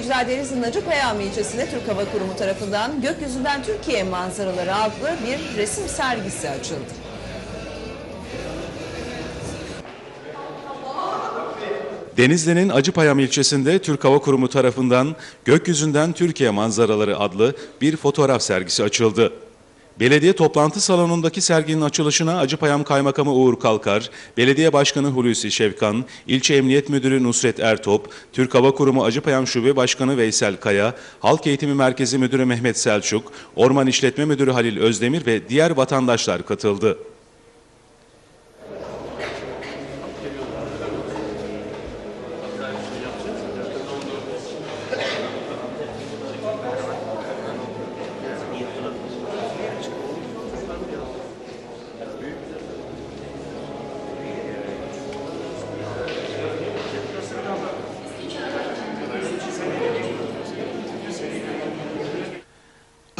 seyirciler Denizli'nin Acıpayam ilçesinde Türk Hava Kurumu tarafından Gökyüzünden Türkiye Manzaraları adlı bir resim sergisi açıldı. Denizli'nin Acıpayam ilçesinde Türk Hava Kurumu tarafından Gökyüzünden Türkiye Manzaraları adlı bir fotoğraf sergisi açıldı. Belediye toplantı salonundaki serginin açılışına Acıpayam Kaymakamı Uğur Kalkar, Belediye Başkanı Hulusi Şevkan, İlçe Emniyet Müdürü Nusret Ertop, Türk Hava Kurumu Acıpayam Şube Başkanı Veysel Kaya, Halk Eğitimi Merkezi Müdürü Mehmet Selçuk, Orman İşletme Müdürü Halil Özdemir ve diğer vatandaşlar katıldı.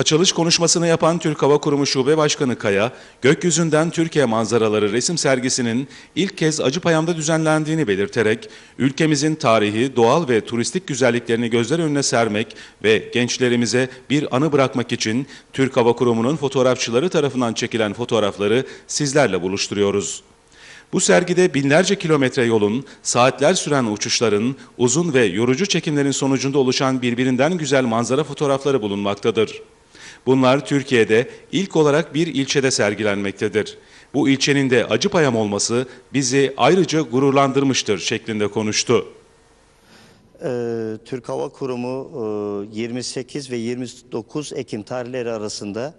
Açılış konuşmasını yapan Türk Hava Kurumu Şube Başkanı Kaya, gökyüzünden Türkiye manzaraları resim sergisinin ilk kez Acıpayam'da düzenlendiğini belirterek, ülkemizin tarihi, doğal ve turistik güzelliklerini gözler önüne sermek ve gençlerimize bir anı bırakmak için Türk Hava Kurumu'nun fotoğrafçıları tarafından çekilen fotoğrafları sizlerle buluşturuyoruz. Bu sergide binlerce kilometre yolun, saatler süren uçuşların, uzun ve yorucu çekimlerin sonucunda oluşan birbirinden güzel manzara fotoğrafları bulunmaktadır. Bunlar Türkiye'de ilk olarak bir ilçede sergilenmektedir. Bu ilçenin de Acıpayam olması bizi ayrıca gururlandırmıştır şeklinde konuştu. Ee, Türk Hava Kurumu e, 28 ve 29 Ekim tarihleri arasında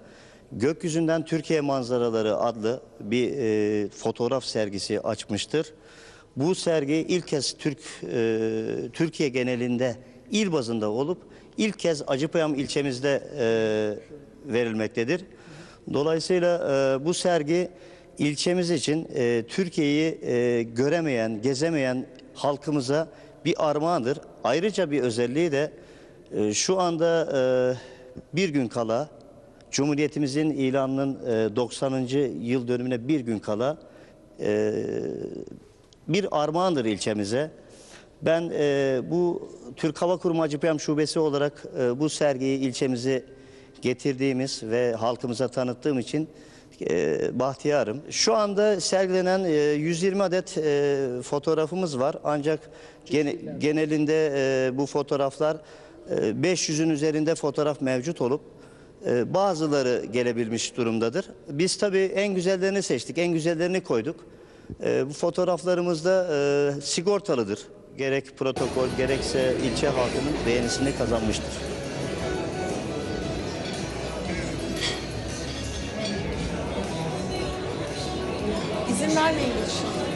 Gökyüzünden Türkiye Manzaraları adlı bir e, fotoğraf sergisi açmıştır. Bu sergi ilk kez Türk e, Türkiye genelinde il bazında olup ilk kez Acıpayam ilçemizde e, verilmektedir. Dolayısıyla e, bu sergi ilçemiz için e, Türkiye'yi e, göremeyen, gezemeyen halkımıza bir armağandır. Ayrıca bir özelliği de e, şu anda e, bir gün kala Cumhuriyetimizin ilanının e, 90. yıl dönümüne bir gün kala e, bir armağandır ilçemize. Ben e, bu Türk Hava Kurumu Acıpayam Şubesi olarak e, bu sergiyi ilçemize getirdiğimiz ve halkımıza tanıttığım için e, bahtiyarım. Şu anda sergilenen e, 120 adet e, fotoğrafımız var. Ancak gene- genelinde e, bu fotoğraflar e, 500'ün üzerinde fotoğraf mevcut olup e, bazıları gelebilmiş durumdadır. Biz tabii en güzellerini seçtik, en güzellerini koyduk. E, bu fotoğraflarımız da e, sigortalıdır. Gerek protokol gerekse ilçe halkının beğenisini kazanmıştır. İzin vermeyin geçin.